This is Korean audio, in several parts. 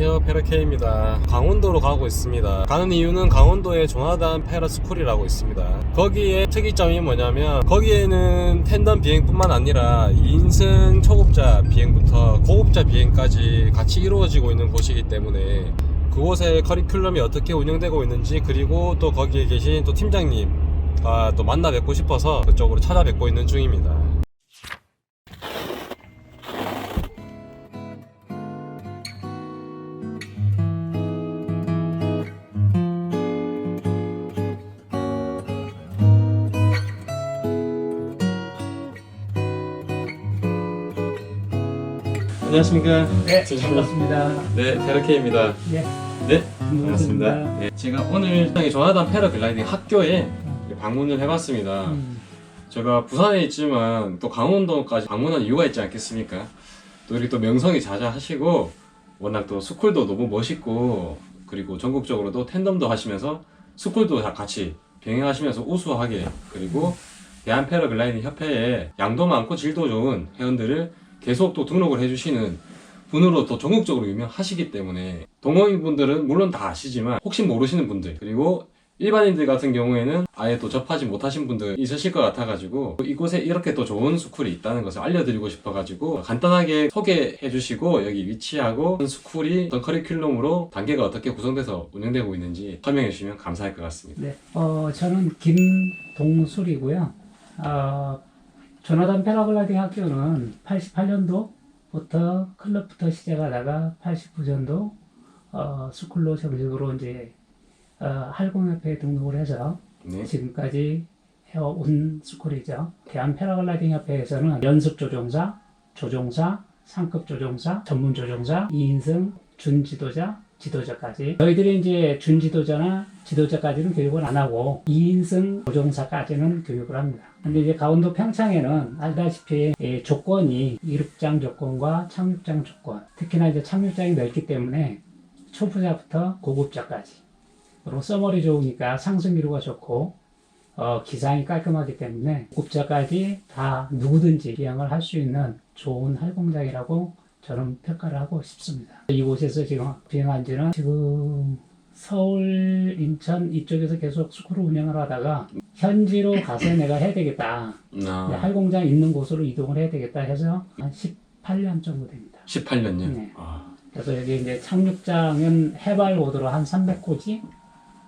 안녕하세요 페르케입니다. 강원도로 가고 있습니다. 가는 이유는 강원도에 조나단 페라스쿨이라고 있습니다. 거기에 특이점이 뭐냐면 거기에는 텐덤 비행뿐만 아니라 2인승 초급자 비행부터 고급자 비행까지 같이 이루어지고 있는 곳이기 때문에 그곳의 커리큘럼이 어떻게 운영되고 있는지 그리고 또 거기에 계신 또 팀장님 아, 또 만나 뵙고 싶어서 그쪽으로 찾아뵙고 있는 중입니다 안녕하십니까 네, 반갑습니다. 네 페르케입니다 네, 네 반갑습니다. 네, 제가 오늘 조나단 패러글라이딩 학교에 방문을 해봤습니다. 음, 제가 부산에 있지만 또 강원도까지 방문한 이유가 있지 않겠습니까? 또 이렇게 또 명성이 자자하시고 워낙 또 스쿨도 너무 멋있고 그리고 전국적으로도 텐덤도 하시면서 스쿨도 다 같이 병행하시면서 우수하게 그리고 대한 패러글라이딩 협회에 양도 많고 질도 좋은 회원들을 계속 또 등록을 해주시는 분으로 또 전국적으로 유명하시기 때문에 동호인분들은 물론 다 아시지만 혹시 모르시는 분들 그리고 일반인들 같은 경우에는 아예 또 접하지 못하신 분들 있으실 것 같아가지고 이곳에 이렇게 또 좋은 스쿨이 있다는 것을 알려드리고 싶어가지고 간단하게 소개해 주시고 여기 위치하고 스쿨이 어떤 커리큘럼으로 단계가 어떻게 구성돼서 운영되고 있는지 설명해 주시면 감사할 것 같습니다. 네, 어, 저는 김동술이고요. 어, 조나단 패러글라이딩 학교는 88년도부터 클럽부터 시작하다가 89년도 어, 스쿨로 정식으로 이제 어, 할공협회에 등록을 해서 네. 지금까지 해온 스쿨이죠. 대한 패러글라이딩 협회에서는 연습 조종사, 조종사, 상급 조종사, 전문 조종사, 2인승, 준 지도자, 지도자까지. 저희들이 이제 준 지도자나 지도자까지는 교육을 안 하고 2인승 조종사까지는 교육을 합니다. 근데 이제 강원도 평창에는 알다시피 이 조건이 이륙장 조건과 착륙장 조건, 특히나 이제 착륙장이 넓기 때문에 초보자부터 고급자까지 그리고 써머리 좋으니까 상승 기류가 좋고 어, 기상이 깔끔하기 때문에 고급자까지 다 누구든지 비행을 할 수 있는 좋은 활공장이라고 저는 평가를 하고 싶습니다. 이곳에서 지금 비행한 지는 지금 서울, 인천 이쪽에서 계속 스쿨을 운영을 하다가 현지로 가서 내가 해야 되겠다. 아, 활공장 있는 곳으로 이동을 해야 되겠다 해서 한 18년 정도 됩니다. 18년요. 네. 아, 그래서 여기 이제 착륙장은 해발 고도로 한 300고지,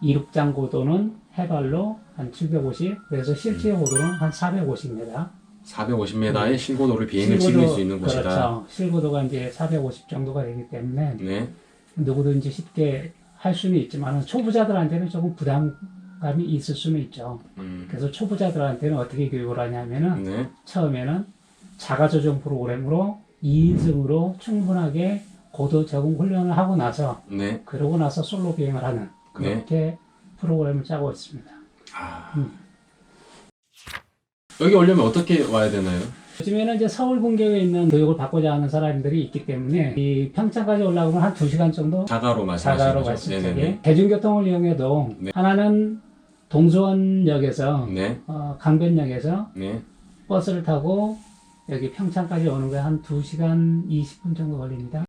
이륙장 고도는 해발로 한 750, 그래서 실제 고도는 한 450m. 450m의 실고도를 비행을 즐길 수 있는 곳이다. 그렇죠. 실고도가 이제 450 정도가 되기 때문에 네. 누구든지 쉽게 할 수는 있지만 초보자들한테는 조금 부담감이 있을 수는 있죠. 음, 그래서 초보자들한테는 어떻게 교육을 하냐면은 네. 처음에는 자가 조정 프로그램으로 2인승으로 충분하게 고도 적응 훈련을 하고 나서 네. 그러고 나서 솔로 비행을 하는 그렇게 프로그램을 짜고 있습니다. 아. 음. 여기 오려면 어떻게 와야 되나요? 요즘에는 이제 서울 분경에 있는 교육을 받고자 하는 사람들이 있기 때문에 이 평창까지 올라가면 한 2시간 정도 자가로 말씀하시는 자가로 거죠? 네네네. 대중교통을 이용해도 네. 하나는 동수원역에서 네. 어, 강변역에서 네. 버스를 타고 여기 평창까지 오는 거에 한 2시간 20분 정도 걸립니다.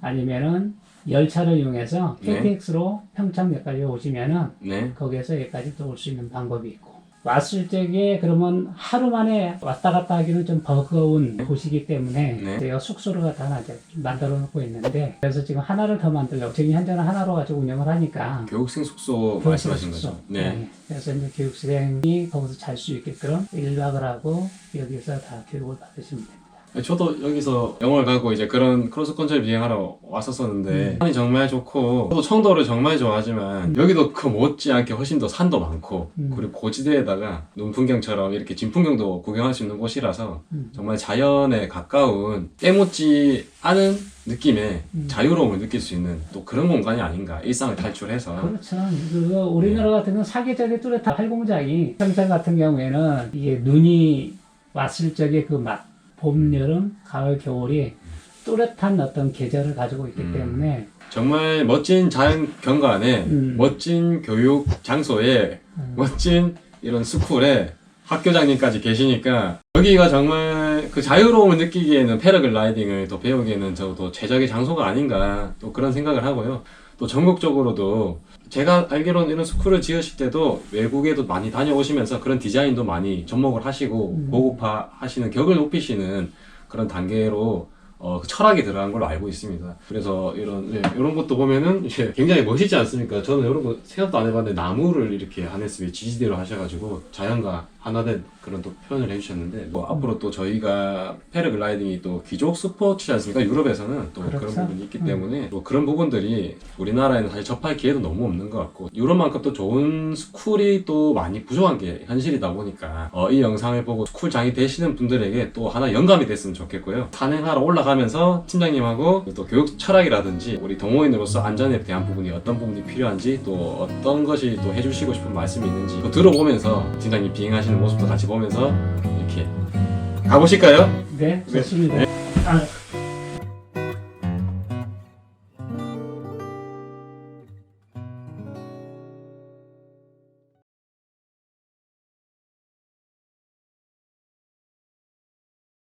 아니면은 열차를 이용해서 네. KTX로 평창역까지 오시면은 네. 거기에서 여기까지 또 올 수 있는 방법이 있고 왔을 적에 그러면 하루 만에 왔다 갔다 하기는 좀 버거운 곳이기 때문에 네. 제가 숙소를 갖다 놔 이제 만들어 놓고 있는데 그래서 지금 하나를 더 만들려고 지금 현재는 하나로 가지고 운영을 하니까 교육생 숙소 말씀하신 숙소. 거죠? 네. 그래서 이제 교육생이 거기서 잘 수 있게끔 1박을 하고 여기서 다 교육을 받으시면 됩니다. 저도 여기서 영월 가고 이제 그런 크로스 컨트리 비행하러 왔었었는데 산이 정말 좋고 저도 청도를 정말 좋아하지만 여기도 그 못지않게 훨씬 더 산도 많고 음. 그리고 고지대에다가 눈풍경처럼 이렇게 진풍경도 구경할 수 있는 곳이라서 음. 정말 자연에 가까운 때묻지 않은 느낌의 음. 자유로움을 느낄 수 있는 또 그런 공간이 아닌가 일상을 탈출해서 그렇죠. 그 우리나라 같은 경우는 사계절의 뚜렷한 활공장이 평창 같은 경우에는 이게 눈이 왔을 적에 그 맛, 봄, 여름, 가을, 겨울이 뚜렷한 어떤 계절을 가지고 있기 음. 때문에 정말 멋진 자연 경관에 음. 멋진 교육 장소에 음. 멋진 이런 스쿨에 학교장님까지 계시니까 여기가 정말 그 자유로움을 느끼기에는 패러글라이딩을 또 배우기에는 저도 최적의 장소가 아닌가 또 그런 생각을 하고요. 또 전국적으로도 제가 알기로는 이런 스쿨을 지으실 때도 외국에도 많이 다녀오시면서 그런 디자인도 많이 접목을 하시고 음. 고급화 하시는 격을 높이시는 그런 단계로 어, 그 철학이 들어간 걸로 알고 있습니다. 그래서 이런 네, 이런 것도 보면은 이제 굉장히 멋있지 않습니까? 저는 이런 거 생각도 안 해봤는데 나무를 이렇게 하네스에 지지대로 하셔가지고 자연과 하나된 그런 또 표현을 해주셨는데 뭐 앞으로 또 저희가 패러글라이딩이 또 귀족 스포츠지 않습니까? 유럽에서는 또 그런 그렇죠. 부분이 있기 음. 때문에 또 그런 부분들이 우리나라에는 사실 접할 기회도 너무 없는 것 같고 유럽만큼 또 좋은 스쿨이 또 많이 부족한 게 현실이다 보니까 어, 이 영상을 보고 스쿨장이 되시는 분들에게 또 하나 영감이 됐으면 좋겠고요. 산행하러 올라 가면서 팀장님하고 또 교육 철학이라든지 우리 동호인으로서 안전에 대한 부분이 어떤 부분이 필요한지 또 어떤 것이 또 해주시고 싶은 말씀이 있는지 또 들어보면서 팀장님 비행하시는 모습도 같이 보면서 이렇게 가보실까요? 네, 좋습니다. 아,